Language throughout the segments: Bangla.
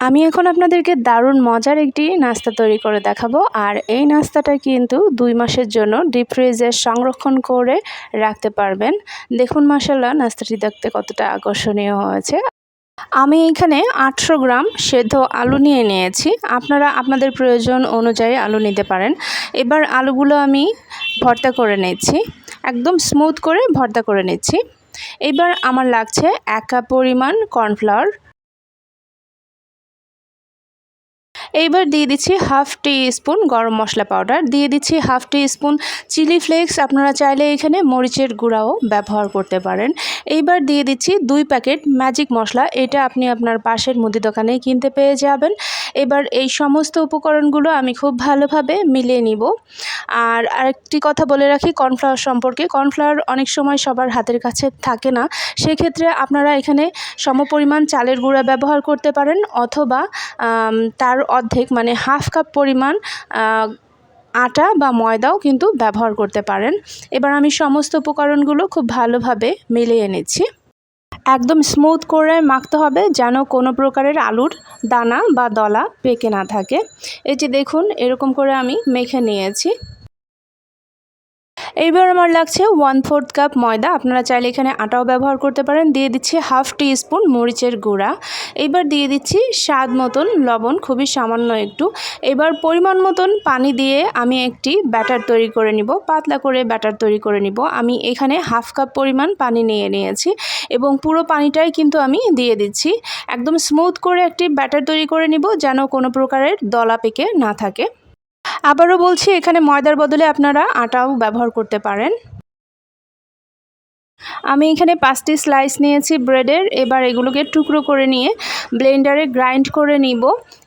আমি এখন আপনাদেরকে দারুণ মজার একটি নাস্তা তৈরি করে দেখাবো, আর এই নাস্তাটা কিন্তু দুই মাসের জন্য ডিপ ফ্রিজে সংরক্ষণ করে রাখতে পারবেন। দেখুন মাসাল্লাহ নাস্তাটি দেখতে কতটা আকর্ষণীয় হয়েছে। আমি এখানে আটশো গ্রাম সেদ্ধ আলু নিয়ে নিয়েছি। আপনারা আপনাদের প্রয়োজন অনুযায়ী আলু নিতে পারেন। এবার আলুগুলো আমি ভর্তা করে নিচ্ছি। একদম স্মুথ করে ভর্তা করে নিচ্ছি। এবার আমার লাগছে এক পরিমাণ কর্নফ্লাওয়ার। এইবার দিয়ে দিচ্ছি হাফ টি স্পুন গরম মশলা পাউডার। দিয়ে দিচ্ছি half teaspoon chilli flakes, আপনারা চাইলে এখানে মরিচের গুঁড়াও ব্যবহার করতে পারেন। এইবার দিয়ে দিচ্ছি দুই প্যাকেট ম্যাজিক মশলা, এটা আপনি আপনার পাশের মুদি দোকানেই কিনতে পেয়ে যাবেন। এবার এই সমস্ত উপকরণগুলো আমি খুব ভালোভাবে মিলিয়ে নিব। আর আরেকটি কথা বলে রাখি, কর্নফ্লাওয়ার সম্পর্কে। কর্নফ্লাওয়ার অনেক সময় সবার হাতের কাছে থাকে না। সেক্ষেত্রে আপনারা এখানে সমপরিমাণ চালের গুঁড়া ব্যবহার করতে পারেন, অথবা তার অর্ধেক মানে হাফ কাপ পরিমাণ আটা বা ময়দাও কিন্তু ব্যবহার করতে পারেন। এবার আমি সমস্ত উপকরণগুলো খুব ভালোভাবে মিলিয়ে নিচ্ছি। একদম স্মুথ করে মাখতে হবে যেন কোনো প্রকারের আলুর দানা বা দলা পেকে না থাকে। এই যে দেখুন, এরকম করে আমি মেখে নিয়েছি। এইবার আমার লাগছে ওয়ান ফোর্থ কাপ ময়দা। আপনারা চাইলে এখানে আটাও ব্যবহার করতে পারেন। দিয়ে দিচ্ছি হাফ টি স্পুন মরিচের গুঁড়া। এইবার দিয়ে দিচ্ছি স্বাদ মতন লবণ, খুবই সামান্য একটু। এবার পরিমাণ মতন পানি দিয়ে আমি একটি ব্যাটার তৈরি করে নিব। পাতলা করে ব্যাটার তৈরি করে নিব। আমি এখানে হাফ কাপ পরিমাণ পানি নিয়ে নিয়েছি এবং পুরো পানিটাই কিন্তু আমি দিয়ে দিচ্ছি। একদম স্মুথ করে একটি ব্যাটার তৈরি করে নিব যেন কোনো প্রকারের দলা পেকে না থাকে। আবারও বলছি, এখানে ময়দার বদলে আপনারা আটাও ব্যবহার করতে পারেন। আমি এখানে পাঁচটি স্লাইস নিয়েছি ব্রেডের এবার এগুলোকে টুকরো করে নিয়ে ব্লেন্ডারে গ্রাইন্ড করে নিব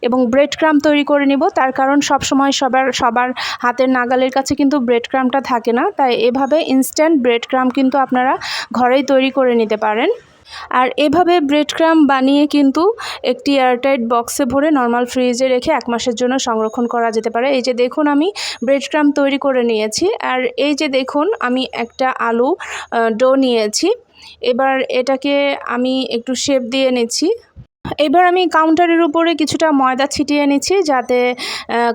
এবং ব্রেড ক্রাম তৈরি করে নিব। তার কারণ সব সময় সবার সবার হাতের নাগালের কাছে কিন্তু ব্রেড ক্রামটা থাকে না। তাই এভাবে ইনস্ট্যান্ট ব্রেড ক্রাম কিন্তু আপনারা ঘরেই তৈরি করে নিতে পারেন। আর এভাবে ব্রেড ক্রাম বানিয়ে কিন্তু একটি এয়ারটাইট বক্সে ভরে নর্মাল ফ্রিজে রেখে এক মাসের জন্য সংরক্ষণ করা যেতে পারে। এই যে দেখুন আমি ব্রেড ক্রাম তৈরি করে নিয়েছি আর এই যে দেখুন আমি একটা আলু ডো নিয়েছি। এবার এটাকে আমি একটু শেপ দিয়ে নিচ্ছি। এবার আমি কাউন্টারের উপরে কিছুটা ময়দা ছিটিয়ে নিচ্ছি যাতে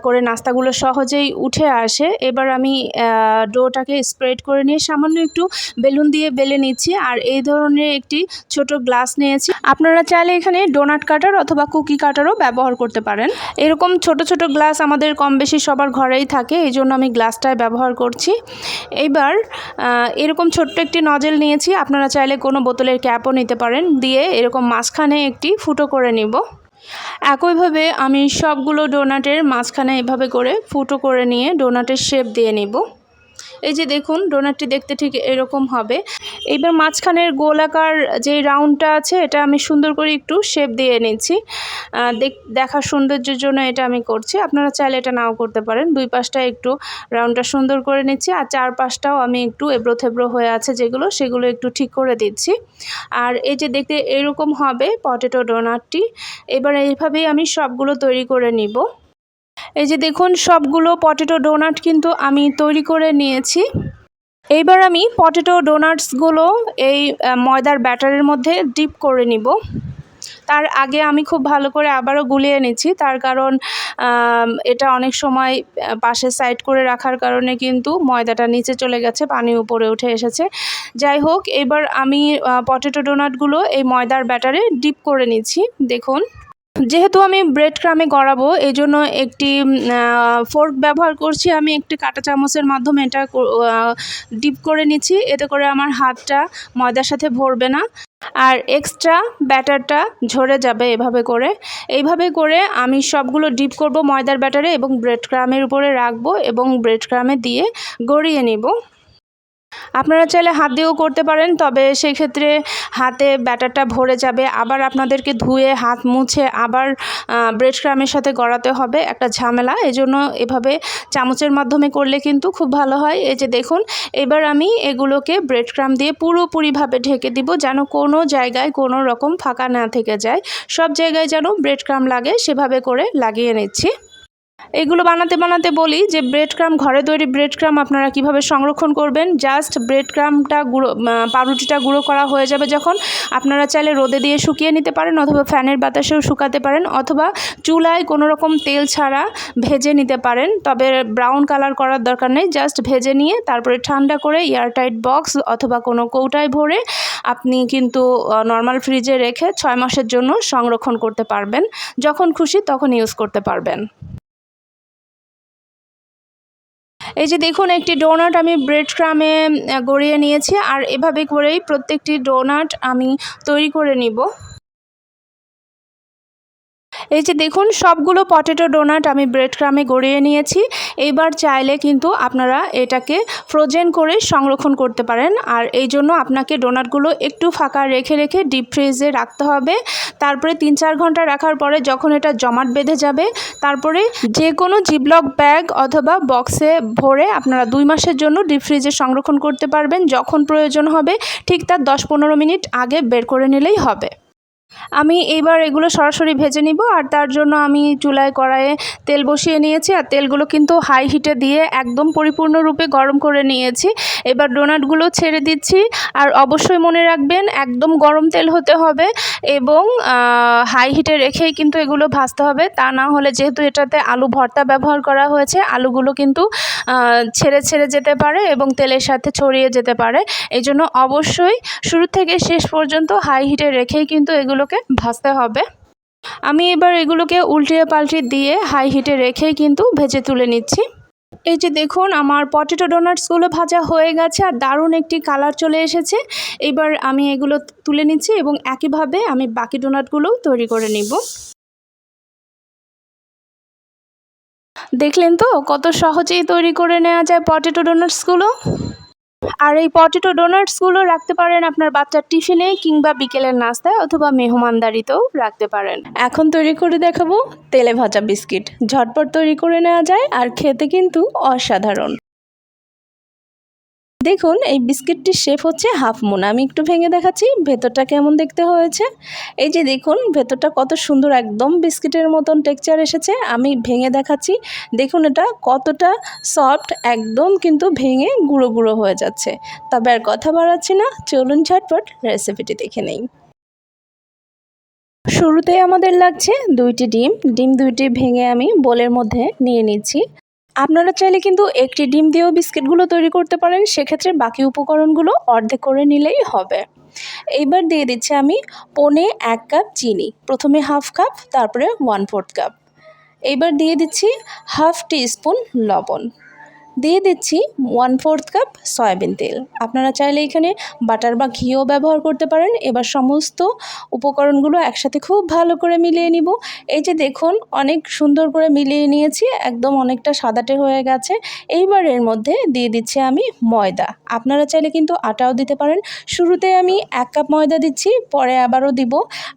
করে নাস্তাগুলো সহজেই উঠে আসে। এবার আমি ডোটাকে স্প্রেড করে নিয়ে সামান্য একটু বেলুন দিয়ে বেলে নিচ্ছি আর এই ধরনের একটি ছোট গ্লাস নিয়েছি। আপনারা চাইলে এখানে ডোনাট কাটার অথবা কুকি কাটারও ব্যবহার করতে পারেন। এরকম ছোট ছোট গ্লাস আমাদের কম বেশি সবার ঘরেই থাকে, এই জন্য আমি গ্লাসটাই ব্যবহার করছি। এইবার এরকম ছোট্ট একটি নজেল নিয়েছি, আপনারা চাইলে কোনো বোতলের ক্যাপও নিতে পারেন। দিয়ে এরকম মাঝখানে একটি ফুটো করে নিব। একইভাবে আমি সবগুলো ডোনাটের মাঝখানে এভাবে করে ফুটো করে নিয়ে ডোনাটের শেপ দিয়ে নিব। এই যে দেখুন ডোনাটটি দেখতে ঠিক এরকম হবে। এইবার মাঝখানের গোলাকার যে রাউন্ডটা আছে, এটা আমি সুন্দর করে একটু শেপ দিয়ে নিচ্ছি দেখার সৌন্দর্যের জন্য এটা আমি করছি। আপনারা চাইলে এটা নাও করতে পারেন। দুই পাশটা একটু রাউন্ডটা সুন্দর করে নিচ্ছি, আর চার পাশটাও আমি একটু এবড়ো থেবড়ো হয়ে আছে যেগুলো, সেগুলো একটু ঠিক করে দিচ্ছি। আর এই যে দেখতে এরকম হবে পটেটো ডোনাটটি এবার এইভাবেই আমি সবগুলো তৈরি করে নিব। এই যে দেখুন, সবগুলো পটেটো ডোনাট কিন্তু আমি তৈরি করে নিয়েছি। এইবার আমি পটেটো ডোনাটসগুলো এই ময়দার ব্যাটারের মধ্যে ডিপ করে নিব। তার আগে আমি খুব ভালো করে আবারও গুলিয়ে নিচ্ছি। তার কারণ এটা অনেক সময় পাশে সাইড করে রাখার কারণে কিন্তু ময়দাটা নিচে চলে গেছে, পানি উপরে উঠে এসেছে। যাই হোক, এবার আমি পটেটো ডোনাটগুলো এই ময়দার ব্যাটারে ডিপ করে নিচ্ছি। দেখুন। যেহেতু আমি ব্রেড ক্রামে গড়াবো এই জন্য একটি ফোর্ক ব্যবহার করছি। আমি একটি কাঁটা চামচের মাধ্যমে এটা ডিপ করে নিচ্ছি। এতে করে আমার হাতটা ময়দার সাথে ভরবে না। আর এক্সট্রা ব্যাটারটা ঝরে যাবে এভাবে করে। এইভাবে করে আমি সবগুলো ডিপ করব ময়দার ব্যাটারে এবং ব্রেড ক্রামের উপরে রাখব এবং ব্রেড ক্রামে দিয়ে গড়িয়ে নিব। আপনারা চাইলে হাত দিয়েও করতে পারেন, তবে সেই ক্ষেত্রে হাতে ব্যাটারটা ভরে যাবে। আবার আপনাদেরকে ধুয়ে, হাত মুছে আবার ব্রেড ক্রামের সাথে গড়াতে হবে একটা ঝামেলা। এই জন্য এভাবে চামচের মাধ্যমে করলে কিন্তু খুব ভালো হয়। এই যে দেখুন, এবার আমি এগুলোকে ব্রেড ক্রাম দিয়ে পুরোপুরিভাবে ঢেকে দিব যেন কোনো জায়গায় কোনো রকম ফাঁকা না থেকে যায়। সব জায়গায় যেন ব্রেড ক্রাম লাগে, সেভাবে করে লাগিয়ে নিচ্ছি। এগুলো বানাতে বানাতে বলি যে ব্রেড ক্রাম ঘরে তৈরি ব্রেড ক্রাম আপনারা কীভাবে সংরক্ষণ করবেন? জাস্ট ব্রেড ক্রামটা গুঁড়ো পাউরুটিটা গুঁড়ো করা হয়ে যাবে যখন। আপনারা চাইলে রোদে দিয়ে শুকিয়ে নিতে পারেন অথবা ফ্যানের বাতাসেও শুকাতে পারেন অথবা চুলায় কোনো রকম তেল ছাড়া ভেজে নিতে পারেন। তবে ব্রাউন কালার করার দরকার নেই জাস্ট ভেজে নিয়ে তারপরে ঠান্ডা করে এয়ারটাইট বক্স অথবা কোনো কৌটায় ভরে আপনি কিন্তু নর্মাল ফ্রিজে রেখে ছয় মাসের জন্য সংরক্ষণ করতে পারবেন। যখন খুশি তখন ইউজ করতে পারবেন। এই যে দেখুন, একটি ডোনাট আমি ব্রেড ক্রামে গড়িয়ে নিয়েছি, আর এভাবে করেই প্রত্যেকটি ডোনাট আমি তৈরি করে নিব। এই যে দেখুন, সবগুলো পটেটো ডোনাট আমি ব্রেড ক্রামে গড়িয়ে নিয়েছি। এইবার চাইলে কিন্তু আপনারা এটাকে ফ্রোজেন করে সংরক্ষণ করতে পারেন। আর এই জন্য আপনাকে ডোনাটগুলো একটু ফাঁকা রেখে রেখে ডিপ ফ্রিজে রাখতে হবে। তারপরে তিন চার ঘণ্টা রাখার পরে যখন এটা জমাট বেঁধে যাবে, তারপরে যে কোনো জিবলক ব্যাগ অথবা বক্সে ভরে আপনারা দুই মাসের জন্য ডিপ ফ্রিজে সংরক্ষণ করতে পারবেন। যখন প্রয়োজন হবে, ঠিক তার দশ পনেরো মিনিট আগে বের করে নিলেই হবে। আমি এইবার এগুলো সরাসরি ভেজে নিব আর তার জন্য আমি চুলায় কড়াইয়ে তেল বসিয়ে নিয়েছি আর তেলগুলো কিন্তু হাই হিটে দিয়ে একদম পরিপূর্ণরূপে গরম করে নিয়েছি। এবার ডোনাটগুলো ছেড়ে দিচ্ছি আর অবশ্যই মনে রাখবেন একদম গরম তেল হতে হবে এবং হাই হিটে রেখেই কিন্তু এগুলো ভাজতে হবে। তা না হলে যেহেতু এটাতে আলু ভর্তা ব্যবহার করা হয়েছে, আলুগুলো কিন্তু ছেড়ে ছেড়ে যেতে পারে এবং তেলের সাথে ছড়িয়ে যেতে পারে। এই জন্য অবশ্যই শুরু থেকে শেষ পর্যন্ত হাই হিটে রেখেই কিন্তু এগুলোকে ভাজতে হবে। আমি এবার এগুলোকে উল্টিয়ে পাল্টিয়ে দিয়ে হাই হিটে রেখেই কিন্তু ভেজে তুলে নিচ্ছি। এই যে দেখুন, আমার পটেটো ডোনাটসগুলো ভাজা হয়ে গেছে আর দারুণ একটি কালার চলে এসেছে। এবার আমি এগুলো তুলে নিচ্ছি এবং একইভাবে আমি বাকি ডোনাটগুলোও তৈরি করে নিব। দেখলেন তো কত সহজেই তৈরি করে নেওয়া যায় পটেটো ডোনাটসগুলো আর এই পটেটো ডোনাটসগুলো রাখতে পারেন আপনার বাচ্চার টিফিনে কিংবা বিকেলের নাস্তায় অথবা মেহমানদারিতেও রাখতে পারেন। এখন তৈরি করে দেখাবো তেলে ভাজা বিস্কিট। ঝটপট তৈরি করে নেওয়া যায় আর খেতে কিন্তু অসাধারণ। দেখুন, এই বিস্কিটটির শেপ হচ্ছে হাফ মুন আমি একটু ভেঙে দেখাচ্ছি, ভেতরটা কেমন দেখতে হয়েছে? এই যে দেখুন, ভেতরটা কত সুন্দর একদম বিস্কিটের মতন টেক্সচার এসেছে। আমি ভেঙে দেখাচ্ছি, দেখুন এটা কতটা সফট একদম কিন্তু ভেঙে গুঁড়ো গুঁড়ো হয়ে যাচ্ছে। তবে আর কথা বাড়াচ্ছি না, চলুন ঝটপট রেসিপিটি দেখে নেই। শুরুতেই আমাদের লাগছে দুইটি ডিম। ডিম দুইটি ভেঙে আমি বোলের মধ্যে নিয়ে নিচ্ছি। আপনারা চাইলে কিন্তু একটি ডিম দিয়েও বিস্কিটগুলো তৈরি করতে পারেন, সেক্ষেত্রে বাকি উপকরণগুলো অর্ধেক করে নিলেই হবে। এইবার দিয়ে দিচ্ছি আমি পনে এক কাপ চিনি, প্রথমে হাফ কাপ, তারপরে ওয়ান ফোর্থ কাপ এইবার দিয়ে দিচ্ছি হাফ টি স্পুন লবণ। দিয়ে দিচ্ছি ওয়ান ফোর্থ কাপ সয়াবিন তেল। আপনারা চাইলে এখানে বাটার বা ঘিও ব্যবহার করতে পারেন। এবার সমস্ত উপকরণগুলো একসাথে খুব ভালো করে মিলিয়ে নিব। এই যে দেখুন, অনেক সুন্দর করে মিলিয়ে নিয়েছি, একদম অনেকটা সাদাটে হয়ে গেছে। এইবার এর মধ্যে দিয়ে দিচ্ছি আমি ময়দা। আপনারা চাইলে কিন্তু আটাও দিতে পারেন। শুরুতে আমি এক কাপ ময়দা দিচ্ছি, পরে আবারও দিব।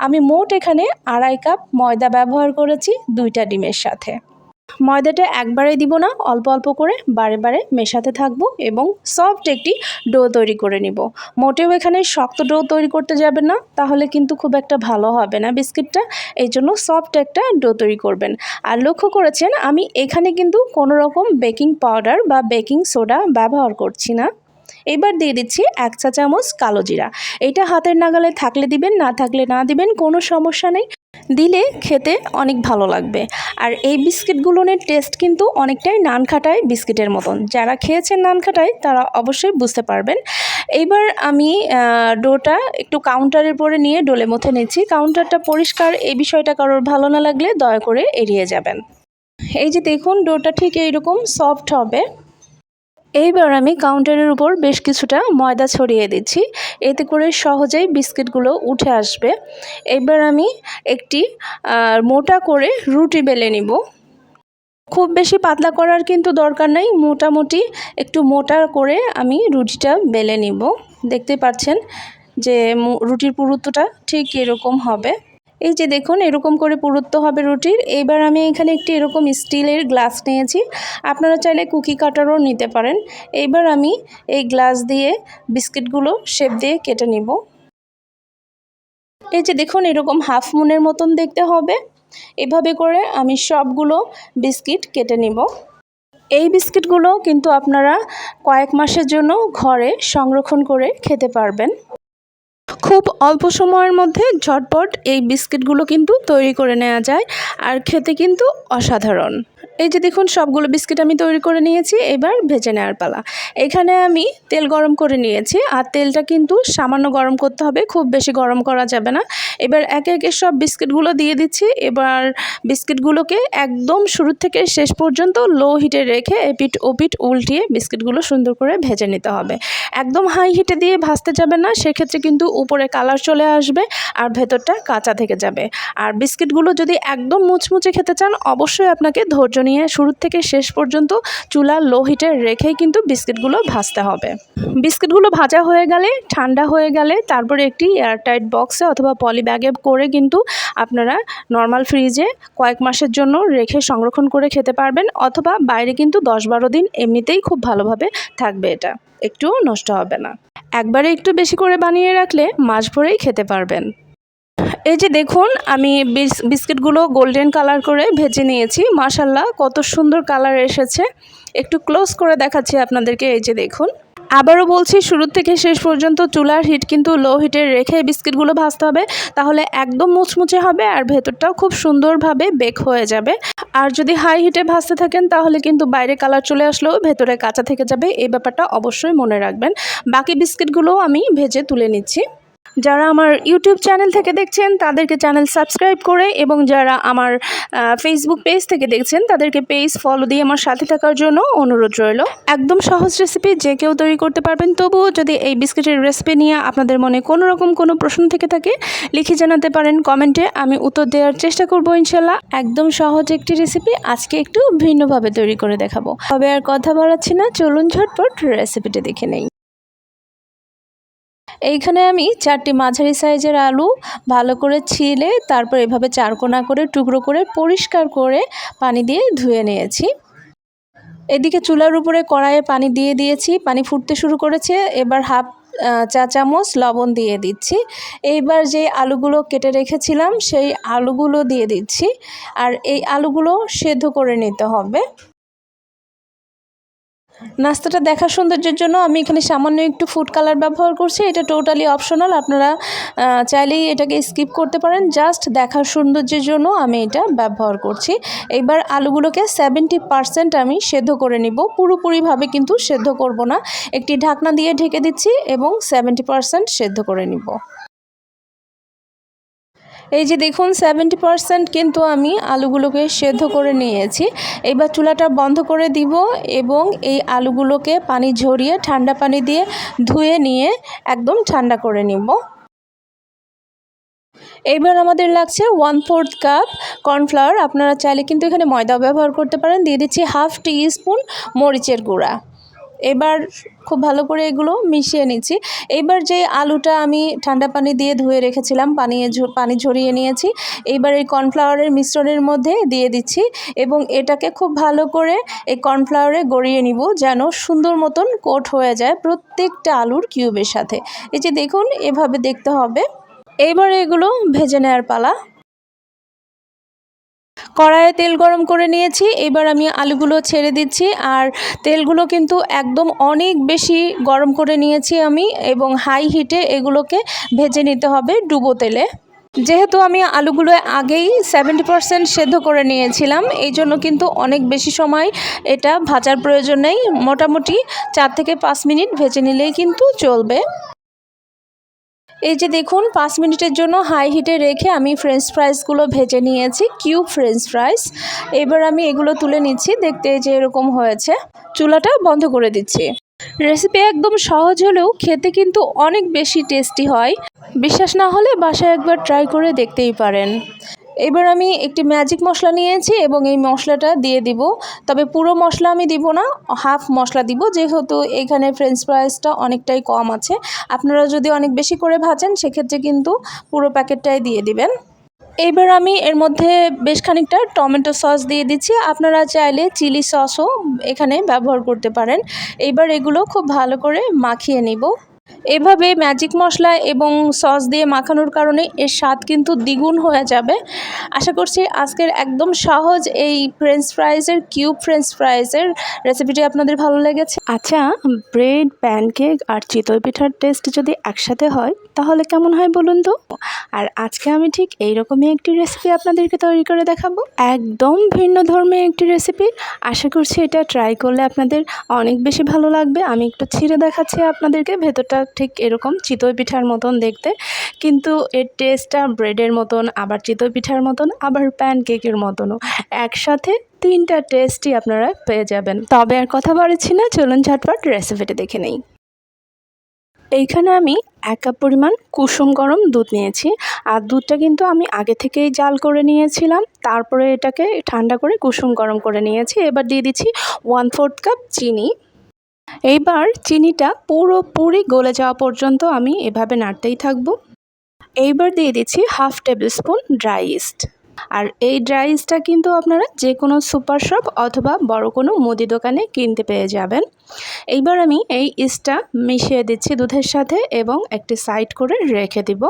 আমি মোট এখানে আড়াই কাপ ময়দা ব্যবহার করেছি দুইটা ডিমের সাথে। ময়দাটা একবারে দিব না, অল্প অল্প করে বারে বারে মেশাতে থাকব এবং সফট একটি ডো তৈরি করে নিব। মোটেও এখানে শক্ত ডো তৈরি করতে যাবেন না, তাহলে কিন্তু খুব একটা ভালো হবে না বিস্কিটটা, এই জন্য সফট একটা ডো তৈরি করবেন। আর লক্ষ্য করেছেন, আমি এখানে কিন্তু কোনো রকম বেকিং পাউডার বা বেকিং সোডা ব্যবহার করছি না। এবার দিয়ে দিচ্ছি এক চা চামচ কালো জিরা। এটা হাতের নাগালে থাকলে দিবেন, না থাকলে না দিবেন, কোনো সমস্যা নেই। দিলে খেতে অনেক ভালো লাগবে। আর এই বিস্কিটগুলোর টেস্ট কিন্তু অনেকটাই নান খাটায় বিস্কিটের মতন। যারা খেয়েছেন নান খাটায় তারা অবশ্যই বুঝতে পারবেন। এইবার আমি ডোটা একটু কাউন্টারের পরে নিয়ে ডোলে মধ্যে নিচ্ছি। কাউন্টারটা পরিষ্কার, এই বিষয়টা কারোর ভালো না লাগলে দয়া করে এড়িয়ে যাবেন। এই যে দেখুন, ডোটা ঠিক এইরকম সফট হবে। এইবার আমি কাউন্টারের উপর বেশ কিছুটা ময়দা ছড়িয়ে দিচ্ছি। এতে করে সহজেই বিস্কিটগুলো উঠে আসবে। এবার আমি একটি মোটা করে রুটি বেলে নিব। খুব বেশি পাতলা করার কিন্তু দরকার নেই। মোটামুটি একটু মোটা করে আমি রুটিটা বেলে নিব। দেখতে পাচ্ছেন যে রুটির পুরুত্বটা ঠিক এরকম হবে। এই যে দেখুন, এরকম করে পুরুত্ব হবে রুটির। এইবার আমি এখানে একটি এরকম স্টিলের গ্লাস নিয়েছি। আপনারা চাইলে কুকি কাটারও নিতে পারেন। এইবার আমি এই গ্লাস দিয়ে বিস্কিটগুলো শেপ দিয়ে কেটে নিব। এই যে দেখুন, এরকম হাফ মুনের মতন দেখতে হবে। এভাবে করে আমি সবগুলো বিস্কিট কেটে নিব। এই বিস্কিটগুলো কিন্তু আপনারা কয়েক মাসের জন্য ঘরে সংরক্ষণ করে খেতে পারবেন। খুব অল্প সময়ের মধ্যে ঝটপট এই বিস্কিটগুলো কিন্তু তৈরি করে নেওয়া যায়, আর খেতে কিন্তু অসাধারণ। এই যে দেখুন, সবগুলো বিস্কিট আমি তৈরি করে নিয়েছি, এবার ভেজে নেওয়ার পালা। এখানে আমি তেল গরম করে নিয়েছি, আর তেলটা কিন্তু সামান্য গরম করতে হবে, খুব বেশি গরম করা যাবে না। এবার একে একে সব বিস্কিটগুলো দিয়ে দিচ্ছি, এবার বিস্কিটগুলোকে একদম শুরু থেকে শেষ পর্যন্ত লো হিটে রেখে এপিট ওপিট উল্টিয়ে বিস্কিটগুলো সুন্দর করে ভেজে নিতে হবে। একদম হাই হিটে দিয়ে ভাজতে যাবে না, সেক্ষেত্রে কিন্তু উপরে কালার চলে আসবে, আর ভেতরটা কাঁচা থেকে যাবে। আর বিস্কিটগুলো যদি একদম মুচমুচে খেতে চান, অবশ্যই আপনাকে ধৈর্য নিয়ে শুরু থেকে শেষ পর্যন্ত চুলা লো হিটে রেখেই কিন্তু বিস্কিটগুলো ভাজতে হবে। বিস্কিটগুলো ভাজা হয়ে গেলে, ঠান্ডা হয়ে গেলে তারপরে একটি এয়ারটাইট বক্সে অথবা পলি ব্যাগে করে কিন্তু আপনারা নর্মাল ফ্রিজে কয়েক মাসের জন্য রেখে সংরক্ষণ করে খেতে পারবেন অথবা বাইরে কিন্তু দশ বারো দিন এমনিতেই খুব ভালোভাবে থাকবে এটা। একটুও নষ্ট হবে না। একবারে একটু বেশি করে বানিয়ে রাখলে মাস ভরেই খেতে পারবেন। এই যে দেখুন, আমি বিস- বিস্কিটগুলো গোল্ডেন কালার করে ভেজে নিয়েছি। মাশাল্লাহ কত সুন্দর কালার এসেছে। একটু ক্লোজ করে দেখাচ্ছি আপনাদেরকে, এই যে দেখুন। আবারও বলছি, শুরু থেকে শেষ পর্যন্ত চুলার হিট কিন্তু লো হিটে রেখে বিস্কিটগুলো ভাজতে হবে। তাহলে একদম মুচমুচে হবে আর ভেতরটাও খুব সুন্দরভাবে বেক হয়ে যাবে। আর যদি হাই হিটে ভাজতে থাকেন, তাহলে কিন্তু বাইরে কালার চলে আসলেও ভেতরে কাঁচা থেকে যাবে। এই ব্যাপারটা অবশ্যই মনে রাখবেন। বাকি বিস্কিটগুলোও আমি ভেজে তুলে নিচ্ছি। যারা আমার ইউটিউব চ্যানেল থেকে দেখছেন, তাদেরকে চ্যানেল সাবস্ক্রাইব করে এবং যারা আমার ফেসবুক পেজ থেকে দেখছেন, তাদেরকে পেজ ফলো দিয়ে আমার সাথে থাকার জন্য অনুরোধ রইল। একদম সহজ রেসিপি যে কেউ তৈরি করতে পারবেন। তবুও যদি এই বিস্কিটের রেসিপি নিয়ে আপনাদের মনে কোনো রকম কোনো প্রশ্ন থেকে থাকে, লিখে জানাতে পারেন কমেন্টে। আমি উত্তর দেওয়ার চেষ্টা করব ইনশাল্লাহ। একদম সহজ একটি রেসিপি আজকে একটু ভিন্নভাবে তৈরি করে দেখাবো। তবে আর কথা বাড়াচ্ছি না, চলুন ঝটপট রেসিপিটা দেখে নেই। এইখানে আমি চারটি মাঝারি সাইজের আলু ভালো করে ছিলে, তারপর এভাবে চারকোনা করে, টুকরো করে, পরিষ্কার করে পানি দিয়ে ধুয়ে নিয়েছি। এদিকে চুলার উপরে কড়াইয়ে পানি দিয়ে দিয়েছি, পানি ফুটতে শুরু করেছে। এবার হাফ চা চামচ লবণ দিয়ে দিচ্ছি। এইবার যে আলুগুলো কেটে রেখেছিলাম, সেই আলুগুলো দিয়ে দিচ্ছি। আর এই আলুগুলো সেদ্ধ করে নিতে হবে। নাস্তাটা দেখার সৌন্দর্যের জন্য আমি এখানে সামান্য একটু ফুড কালার ব্যবহার করছি। এটা টোটালি অপশনাল আপনারা চাইলেই এটাকে স্কিপ করতে পারেন। জাস্ট দেখার সৌন্দর্যের জন্য আমি এটা ব্যবহার করছি। এবার আলুগুলোকে সেভেন্টি পারসেন্ট আমি সেদ্ধ করে নিব। পুরোপুরিভাবে কিন্তু সেদ্ধ করব না। একটি ঢাকনা দিয়ে ঢেকে দিচ্ছি এবং সেভেন্টি পারসেন্ট সেদ্ধ করে নিব। এই যে দেখুন সেভেন্টি পারসেন্ট কিন্তু আমি আলুগুলোকে সেদ্ধ করে নিয়েছি। এবার চুলাটা বন্ধ করে দিব এবং এই আলুগুলোকে পানি ঝরিয়ে, ঠান্ডা পানি দিয়ে ধুয়ে নিয়ে একদম ঠান্ডা করে নিব। এইবার আমাদের লাগছে ওয়ান ফোর্থ কাপ কর্নফ্লাওয়ার আপনারা চাইলে কিন্তু এখানে ময়দা ব্যবহার করতে পারেন। দিয়ে দিচ্ছি হাফ টি স্পুন মরিচের গুঁড়া। এবার খুব ভালো করে এগুলো মিশিয়ে নিচ্ছি। এইবার যে আলুটা আমি ঠান্ডা পানি দিয়ে ধুয়ে রেখেছিলাম, পানি পানি ঝরিয়ে নিয়েছি। এইবার এই কর্নফ্লাওয়ারের মিশ্রণের মধ্যে দিয়ে দিচ্ছি এবং এটাকে খুব ভালো করে এই কর্নফ্লাওয়ারে গড়িয়ে নিব যেন সুন্দর মতন কোট হয়ে যায় প্রত্যেকটা আলুর কিউবের সাথে। এই যে দেখুন, এভাবে দেখতে হবে। এইবার এগুলো ভেজে নেওয়ার পালা। কড়াইয়ে তেল গরম করে নিয়েছি। এবার আমি আলুগুলো ছেড়ে দিচ্ছি আর তেলগুলো কিন্তু একদম অনেক বেশি গরম করে নিয়েছি আমি এবং হাই হিটে এগুলোকে ভেজে নিতে হবে ডুবো তেলে। যেহেতু আমি আলুগুলো আগেই সেভেন্টি পারসেন্ট সেদ্ধ করে নিয়েছিলাম, এই জন্য কিন্তু অনেক বেশি সময় এটা ভাজার প্রয়োজন নেই। মোটামুটি চার থেকে পাঁচ মিনিট ভেজে নিলেই কিন্তু চলবে। এই যে দেখুন, পাঁচ মিনিটের জন্য হাই হিটে রেখে আমি ফ্রেঞ্চ ফ্রাইসগুলো ভেজে নিয়েছি কিউব ফ্রেঞ্চ ফ্রাইস এবার আমি এগুলো তুলে নিচ্ছি, দেখতে যে এরকম হয়েছে। চুলাটা বন্ধ করে দিচ্ছি। রেসিপি একদম সহজ হলেও খেতে কিন্তু অনেক বেশি টেস্টি হয়। বিশ্বাস না হলে বাসায় একবার ট্রাই করে দেখতেই পারেন। এবার আমি একটি ম্যাজিক মশলা নিয়েছি এবং এই মশলাটা দিয়ে দিব। তবে পুরো মশলা আমি দিব না হাফ মশলা দিব, যেহেতু এখানে ফ্রেঞ্চ ফ্রাইসটা অনেকটাই কম আছে। আপনারা যদি অনেক বেশি করে ভাজেন, সেক্ষেত্রে কিন্তু পুরো প্যাকেটটাই দিয়ে দিবেন। এইবার আমি এর মধ্যে বেশ খানিকটা টমেটো সস দিয়ে দিচ্ছি। আপনারা চাইলে চিলি সসও এখানে ব্যবহার করতে পারেন। এইবার এগুলো খুব ভালো করে মাখিয়ে নিব। এভাবে ম্যাজিক মশলা এবং সস দিয়ে মাখানোর কারণে এর স্বাদ কিন্তু দ্বিগুণ হয়ে যাবে। আশা করছি আজকের একদম সহজ এই ফ্রেঞ্চ ফ্রাইজের কিউব ফ্রেঞ্চ ফ্রাইজের রেসিপিটি আপনাদের ভালো লেগেছে। আচ্ছা ব্রেড প্যানকেক আর চিতই পিঠার টেস্ট যদি একসাথে হয়, তাহলে কেমন হয় বলুন তো? আর আজকে আমি ঠিক এইরকমই একটি রেসিপি আপনাদেরকে তৈরি করে দেখাবো। একদম ভিন্ন ধর্মের একটি রেসিপি আশা করছি এটা ট্রাই করলে আপনাদের অনেক বেশি ভালো লাগবে। আমি একটু ছিঁড়ে দেখাচ্ছি আপনাদেরকে, ভেতরটা ঠিক এরকম চিতই পিঠার মতন দেখতে। কিন্তু এর টেস্টটা ব্রেডের মতন, আবার চিতই পিঠার মতন, আবার প্যানকেকের মতনও। একসাথে তিনটা টেস্টই আপনারা পেয়ে যাবেন। তবে আর কথা বাড়াচ্ছি না, চলুন ঝটপট রেসিপিটি দেখে নেই। এইখানে আমি এক কাপ পরিমাণ কুসুম গরম দুধ নিয়েছি। আর দুধটা কিন্তু আমি আগে থেকেই জাল করে নিয়েছিলাম। তারপরে এটাকে ঠান্ডা করে কুসুম গরম করে নিয়েছি। এবার দিয়ে দিচ্ছি ওয়ান ফোর্থ কাপ চিনি। এইবার চিনিটা পুরোপুরি গলে যাওয়া পর্যন্ত আমি এভাবে নাড়তেই থাকব। এইবার দিয়ে দিচ্ছি half tablespoon dry yeast. আর এই ড্রাই ইস্টটা কিন্তু আপনারা যে কোনো সুপার শপ অথবা বড় কোনো মুদি দোকানে কিনতে পেয়ে যাবেন। এইবার আমি এই ইস্টটা মিশিয়ে দিচ্ছি দুধের সাথে এবং একটি সাইড করে রেখে দিব।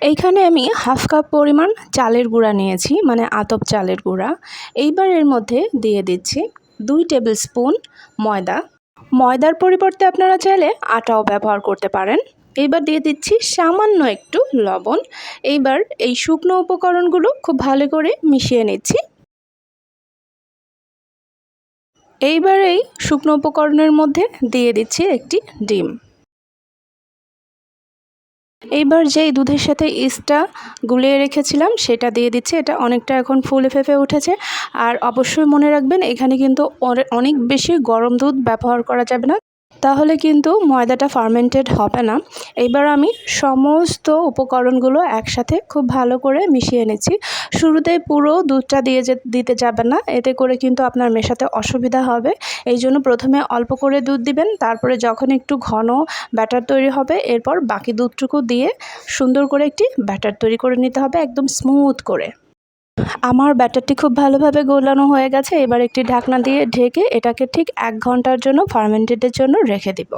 এইখানে আমি হাফ কাপ পরিমাণ চালের গুঁড়া নিয়েছি মানে আতপ চালের গুঁড়া। এইবার এর মধ্যে দিয়ে দিচ্ছি দুই টেবিল স্পুন ময়দা। ময়দার পরিবর্তে আপনারা চাইলে আটাও ব্যবহার করতে পারেন। এবার দিয়ে দিচ্ছি সামান্য একটু লবণ। এইবার এই শুকনো উপকরণগুলো খুব ভালো করে মিশিয়ে নিচ্ছি। এইবার এই শুকনো উপকরণের মধ্যে দিয়ে দিচ্ছি একটি ডিম। এইবার যে দুধের সাথে ইস্টটা গুলিয়ে রেখেছিলাম, সেটা দিয়ে দিচ্ছি। এটা অনেকটা এখন ফুলে ফেঁপে উঠেছে। আর অবশ্যই মনে রাখবেন, এখানে কিন্তু অনেক বেশি গরম দুধ ব্যবহার করা যাবে না। তাহলে কিন্তু ময়দাটা ফার্মেন্টেড হবে না। এবার আমি সমস্ত উপকরণগুলো একসাথে খুব ভালো করে মিশিয়ে নিচ্ছি। শুরুতে পুরো দুধটা দিয়ে যে, দিতে যাবেন না, এতে করে কিন্তু আপনার মেশাতে অসুবিধা হবে। এই জন্য প্রথমে অল্প করে দুধ দিবেন, তারপরে যখন একটু ঘন ব্যাটার তৈরি হবে, এরপর বাকি দুধটুকু দিয়ে সুন্দর করে একটি ব্যাটার তৈরি করে নিতে হবে, একদম স্মুথ করে। আমার ব্যাটারটি খুব ভালোভাবে গোলানো হয়ে গেছে। এবার একটি ঢাকনা দিয়ে ঢেকে এটাকে ঠিক এক ঘণ্টার জন্য ফার্মেন্টেডের জন্য রেখে দিব।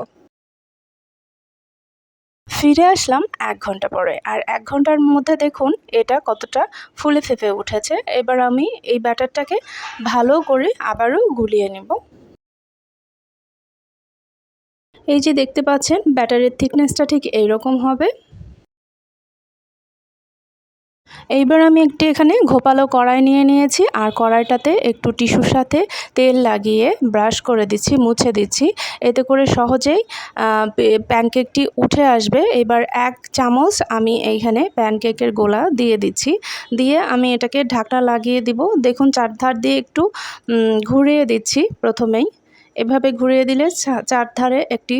ফিরে আসলাম এক ঘণ্টা পরে। আর এক ঘণ্টার মধ্যে দেখুন, এটা কতটা ফুলে ফেঁপে উঠেছে। এবার আমি এই ব্যাটারটাকে ভালো করে আবারও গুলিয়ে নেব। এই যে দেখতে পাচ্ছেন, ব্যাটারের থিকনেসটা ঠিক এইরকম হবে। এইবার আমি একটি এখানে ঘোপালো কড়াই নিয়ে নিয়েছি, আর কড়াইটাতে একটু টিস্যুর সাথে তেল লাগিয়ে ব্রাশ করে দিচ্ছি, মুছে দিচ্ছি। এতে করে সহজেই প্যানকেকটি উঠে আসবে। এবার এক চামচ আমি এইখানে প্যানকেকের গোলা দিয়ে দিচ্ছি। দিয়ে আমি এটাকে ঢাকনা লাগিয়ে দিব। দেখুন চারধার দিয়ে একটু ঘুরিয়ে দিচ্ছি প্রথমেই। এভাবে ঘুরিয়ে দিলে চারধারে একটি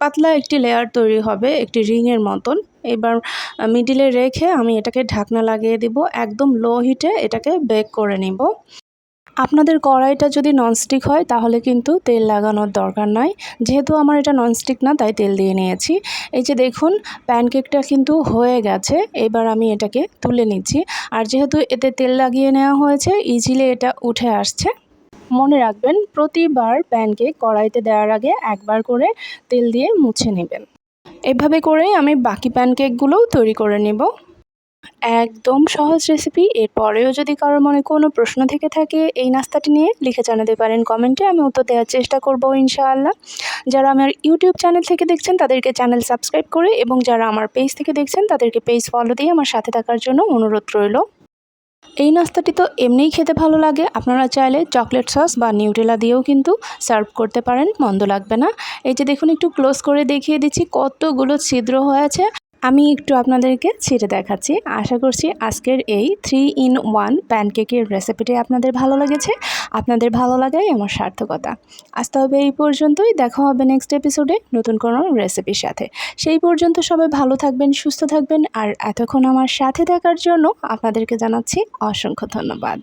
পাতলা একটি লেয়ার তৈরি হবে, একটি রিংয়ের মতন। এবার মিডিলে রেখে আমি এটাকে ঢাকনা লাগিয়ে দিব, একদম লো হিটে এটাকে বেক করে নিব। আপনাদের কড়াইটা যদি ননস্টিক হয়, তাহলে কিন্তু তেল লাগানোর দরকার নয় যেহেতু আমার এটা ননস্টিক না, তাই তেল দিয়ে নিয়েছি। এই যে দেখুন প্যানকেকটা কিন্তু হয়ে গেছে, এবার আমি এটাকে তুলে নিচ্ছি। আর যেহেতু এতে তেল লাগিয়ে নেওয়া হয়েছে ইজিলি এটা উঠে আসছে। মনে রাখবেন, প্রতিবার প্যানকেক কড়াইতে দেওয়ার আগে একবার করে তেল দিয়ে মুছে নেবেন। এভাবে করেই আমি বাকি প্যানকেকগুলোও তৈরি করে নেব। একদম সহজ রেসিপি। এরপরেও যদি কারোর মনে কোনো প্রশ্ন থেকে থাকে, এই নাস্তাটি নিয়ে লিখে জানাতে পারেন কমেন্টে। আমি উত্তর দেওয়ার চেষ্টা করব ইনশাআল্লাহ। যারা আমার ইউটিউব চ্যানেল থেকে দেখছেন, তাদেরকে চ্যানেল সাবস্ক্রাইব করে এবং যারা আমার পেজ থেকে দেখছেন, তাদেরকে পেজ ফলো দিয়ে আমার সাথে থাকার জন্য অনুরোধ রইল। এই নাস্তাটি তো এমনিই খেতে ভালো লাগে। আপনারা চাইলে চকলেট সস বা নিউটেলা দিয়েও কিন্তু সার্ভ করতে পারেন, মন্দ লাগবে না। এই যে দেখুন, একটু ক্লোজ করে দেখিয়ে দিচ্ছি, কতগুলো ছিদ্র হয়েছে আমি একটু আপনাদেরকে ছিঁড়ে দেখাচ্ছি। আশা করছি আজকের এই থ্রি ইন ওয়ান প্যানকেকের রেসিপিটি আপনাদের ভালো লেগেছে। আপনাদের ভালো লাগাই আমার সার্থকতা। আসতে হবে এই পর্যন্তই। দেখা হবে নেক্সট এপিসোডে নতুন কোনো রেসিপির সাথে। সেই পর্যন্ত সবাই ভালো থাকবেন, সুস্থ থাকবেন। আর এতক্ষণ আমার সাথে থাকার জন্য আপনাদেরকে জানাচ্ছি অসংখ্য ধন্যবাদ।